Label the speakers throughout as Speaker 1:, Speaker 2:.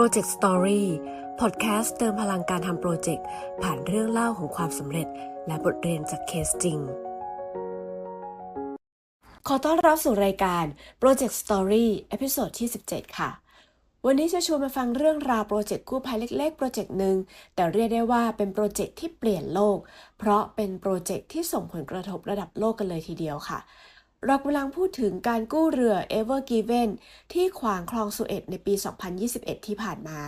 Speaker 1: Project Story พอดแคสต์เติมพลังการทำโปรเจกต์ผ่านเรื่องเล่าของความสำเร็จ และบทเรียนจากเคสจริง ขอต้อนรับสู่รายการ Project Story เอพิโซดที่ 17 ค่ะ วันนี้จะชวนมาฟังเรื่องราวโปรเจกต์กู้ภัยเล็ก ๆ โปรเจกต์หนึ่งแต่เรียกได้ว่าเป็นโปรเจกต์ที่เปลี่ยนโลก เพราะเป็นโปรเจกต์ที่ส่งผลกระทบระดับโลกกันเลยทีเดียวค่ะ เรากำลังพูดถึงการกู้เรือ Ever Given ที่ขวางคลองสุเอตในปี 2021 ที่ผ่านมา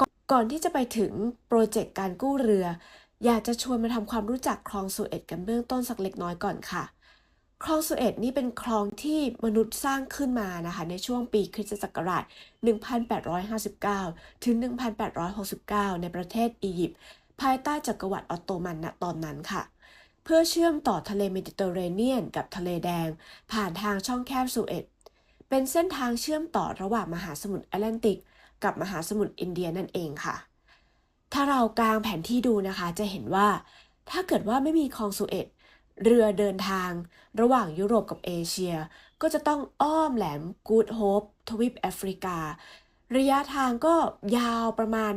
Speaker 1: ก่อนก่อนที่จะไปถึงโปรเจกต์การกู้เรือ อยากจะชวนมาทำความรู้จักคลองสุเอตกันเบื้องต้นสักเล็กน้อยก่อนค่ะ คลองสุเอตนี่เป็นคลองที่มนุษย์สร้างขึ้นมานะคะ ในช่วงปีคริสตศักราช 1859 ถึง 1869 ในประเทศอียิปต์ภายใต้จักรวรรดิออตโตมันณตอนนั้นค่ะ เพื่อเชื่อมต่อทะเลเมดิเตอร์เรเนียนกับทะเลแดง ผ่านทางช่องแคบสุเอตเป็นเส้นทางเชื่อมต่อระหว่างมหาสมุทรแอตแลนติก กับมหาสมุทรอินเดียนั่นเองค่ะ ถ้าเรากางแผนที่ดูนะคะจะเห็นว่า ถ้าเกิดว่าไม่มีคลองสุเอตเรือเดินทาง ระหว่างยุโรปกับเอเชีย ก็จะต้องอ้อมแหลมกูดโฮปทวีปแอฟริกา ระยะทางก็ยาวประมาณ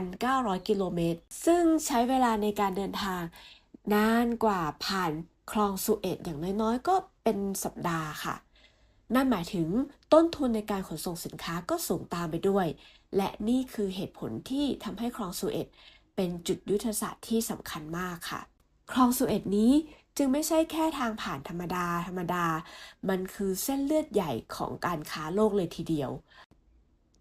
Speaker 1: 8,900 กิโลเมตร ซึ่งใช้เวลาในการเดินทาง นานกว่าผ่านคลองสุเอตอย่างน้อยๆ ก็เป็นสัปดาห์ค่ะ นั่นหมายถึงต้นทุนในการขนส่งสินค้าก็สูงตามไปด้วย และนี่คือเหตุผลที่ทำให้คลองสุเอตเป็นจุดยุทธศาสตร์ที่สำคัญมากค่ะ คลองสุเอตนี้จึงไม่ใช่แค่ทางผ่านธรรมดาธรรมดา มันคือเส้นเลือดใหญ่ของการค้าโลกเลยทีเดียว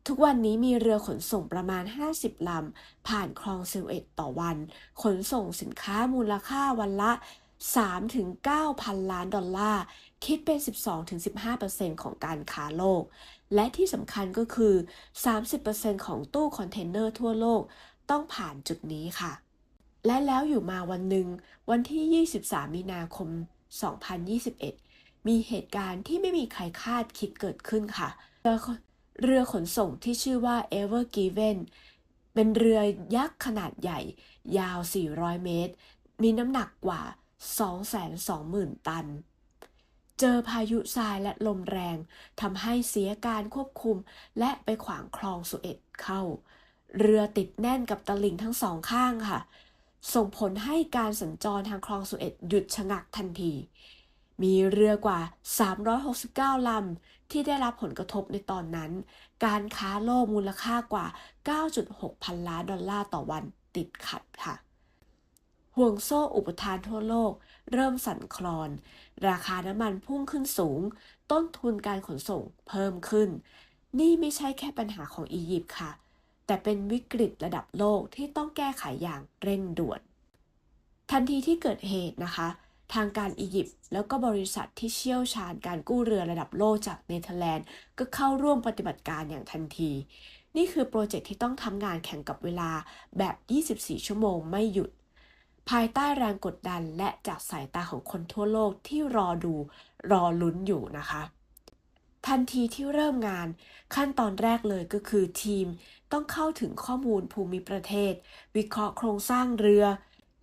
Speaker 1: ทุกวันนี้มีเรือขนส่งประมาณ 50 ลำ ผ่านคลองสุเอตต่อวัน ขนส่งสินค้ามูลค่าวันละ 3-9 พันล้านดอลลาร์ คิดเป็น 12-15%ของการค้าโลก และที่สำคัญก็คือ 30%ของตู้คอนเทนเนอร์ทั่วโลก ต้องผ่านจุดนี้ค่ะ และแล้วอยู่มาวันหนึ่ง วันที่ 23 มีนาคม 2021 มีเหตุการณ์ที่ไม่มีใครคาดคิดเกิดขึ้นค่ะ เรือขนส่งที่ชื่อว่า Ever Given เป็นเรือยักษ์ขนาดใหญ่ ยาว 400 เมตร มีน้ำหนักกว่า 220,000 ตัน เจอพายุทรายและลมแรงทำให้เสียการควบคุมและไปขวางคลองสุเอตเข้า เรือติดแน่นกับตลิ่งทั้งสองข้างค่ะ ส่งผลให้การสัญจรทางคลองสุเอตหยุดชะงักทันที มีเรือกว่า 369 ลำ ที่ได้รับผลกระทบในตอนนั้น การค้าโลกมูลค่ากว่า 9.6 พันล้านดอลลาร์ต่อวันติดขัดค่ะ ห่วงโซ่อุปทานทั่วโลก เริ่มสั่นคลอน ราคาน้ำมันพุ่งขึ้นสูง ต้นทุนการขนส่งเพิ่มขึ้น นี่ไม่ใช่แค่ปัญหาของอียิปต์ค่ะ แต่เป็นวิกฤตระดับโลกที่ต้องแก้ไขอย่างเร่งด่วน ทันทีที่เกิดเหตุนะคะ ทางการอียิปต์แล้วก็บริษัทที่เชี่ยวชาญการกู้เรือระดับโลกจากเนเธอร์แลนด์ ก็เข้าร่วมปฏิบัติการอย่างทันที นี่คือโปรเจกต์ที่ต้องทำงานแข่งกับเวลาแบบ 24 ชั่วโมงไม่หยุด ภายใต้แรงกดดันและจากสายตาของคนทั่วโลกที่รอดูรอลุ้นอยู่นะคะทันทีที่เริ่มงาน ขั้นตอนแรกเลยก็คือทีมต้องเข้าถึงข้อมูลภูมิประเทศ วิเคราะห์โครงสร้างเรือ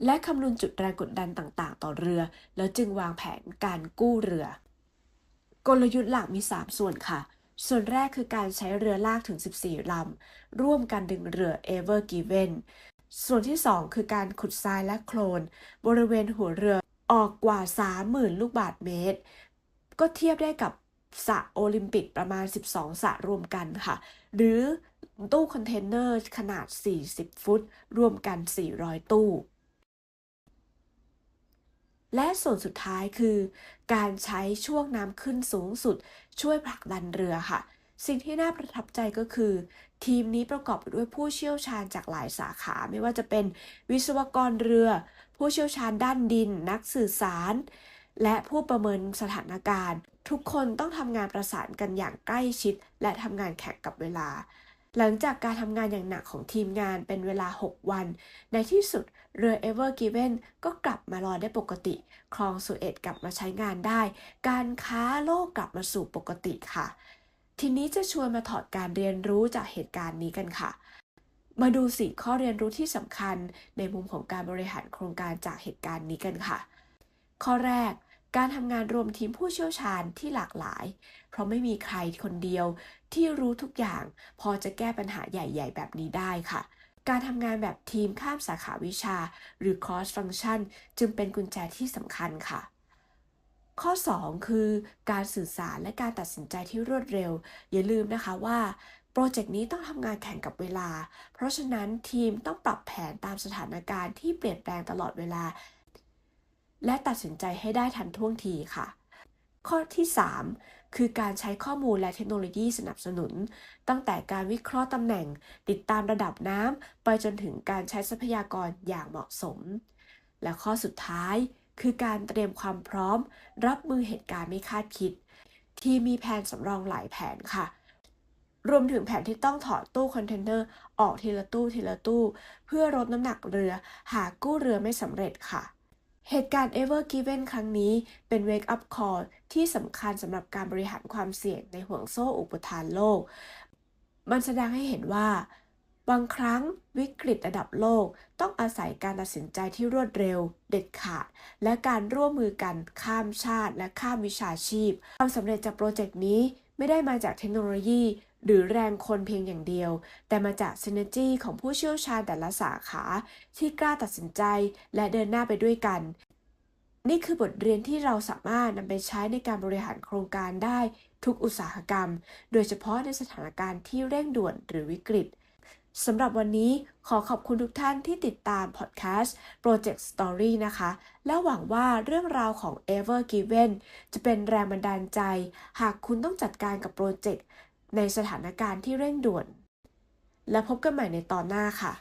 Speaker 1: และคำนวณจุดแรงกดดันต่างๆ ต่อเรือ แล้วจึงวางแผนการกู้เรือ กลยุทธ์หลักมี 3 ส่วนค่ะ ส่วนแรกคือการใช้เรือลากถึง 14 ลำ ร่วมกันดึงเรือ Ever Given ส่วนที่ 2 คือการขุดทรายและโคลน บริเวณหัวเรือออกกว่า 30,000 ลูกบาศก์เมตร ก็เทียบได้กับสระโอลิมปิกประมาณ 12สระรวมกันค่ะ หรือตู้คอนเทนเนอร์ขนาด 40 ฟุต รวมกัน 400 ตู้ และส่วนสุดท้ายคือ การใช้ช่วงน้ำขึ้นสูงสุด ช่วยผลักดันเรือค่ะ สิ่งที่น่าประทับใจก็คือ ทีมนี้ประกอบไปด้วยผู้เชี่ยวชาญจากหลายสาขา ไม่ว่าจะเป็นวิศวกรเรือ ผู้เชี่ยวชาญด้านดิน นักสื่อสาร และผู้ประเมินสถานการณ์ ทุกคนต้องทำงานประสานกันอย่างใกล้ชิด และทำงานแข่งกับเวลา หลังจากการทำงานอย่างหนักของทีมงานเป็นเวลา 6 วัน ในที่สุดเรือ Ever Given ก็กลับมารอได้ปกติ คลองสุเอตกลับมาใช้งานได้ การค้าโลกกลับมาสู่ปกติค่ะ ทีนี้จะชวนมาถอดการเรียนรู้จากเหตุการณ์นี้กันค่ะ มาดูสี่ข้อเรียนรู้ที่สำคัญในมุมของการบริหารโครงการจากเหตุการณ์นี้กันค่ะ ข้อแรกการทำงานรวมทีมผู้เชี่ยวชาญที่หลากหลาย เพราะไม่มีใครคนเดียว ที่รู้ทุกอย่าง พอจะแก้ปัญหาใหญ่ ๆ แบบนี้ได้ค่ะ การทำงานแบบทีมข้ามสาขาวิชา หรือ cross function จึงเป็นกุญแจที่สำคัญค่ะข้อ 2 คือการสื่อสารและการตัดสินใจที่รวดเร็ว อย่าลืมนะคะว่า โปรเจกต์นี้ต้องทำงานแข่งกับเวลา เพราะฉะนั้นทีมต้องปรับแผนตามสถานการณ์ที่เปลี่ยนแปลงตลอดเวลา และตัดสินใจให้ได้ทันท่วงทีค่ะ ข้อที่ 3 คือการใช้ข้อมูลและเทคโนโลยีสนับสนุน ตั้งแต่การวิเคราะห์ตำแหน่ง ติดตามระดับน้ำไปจนถึงการใช้ทรัพยากรอย่างเหมาะสม และข้อสุดท้ายคือการเตรียมความพร้อม รับมือเหตุการณ์ไม่คาดคิด ที่มีแผนสำรองหลายแผนค่ะ รวมถึงแผนที่ต้องถอดตู้คอนเทนเนอร์ออกทีละตู้ทีละตู้ เพื่อลดน้ำหนักเรือหากกู้เรือไม่สำเร็จค่ะ เหตุการณ์ Ever Given ครั้งนี้เป็น Wake Up Call ที่สำคัญสำหรับการบริหารความเสี่ยงในห่วงโซ่อุปทานโลก มันแสดงให้เห็นว่า บางครั้งวิกฤตระดับโลกต้องอาศัยการตัดสินใจที่รวดเร็ว เด็ดขาด และการร่วมมือกันข้ามชาติและข้ามวิชาชีพ ความสำเร็จจากโปรเจกต์นี้ไม่ได้มาจากเทคโนโลยี หรือแรงคนเพียงอย่างเดียว แต่มาจากซินเนจีของผู้เชี่ยวชาญแต่ละสาขาที่กล้าตัดสินใจและเดินหน้าไปด้วยกัน นี่คือบทเรียนที่เราสามารถนำไปใช้ในการบริหารโครงการได้ทุกอุตสาหกรรม โดยเฉพาะในสถานการณ์ที่เร่งด่วนหรือวิกฤตสำหรับวันนี้ขอขอบคุณทุกท่านที่ติดตามพอดแคสต์ Project Story นะคะ และหวังว่าเรื่องราวของ Ever Given จะเป็นแรงบันดาลใจ หากคุณต้องจัดการกับโปรเจกต์ ในสถานการณ์ที่เร่งด่วน และพบกันใหม่ในตอนหน้าค่ะ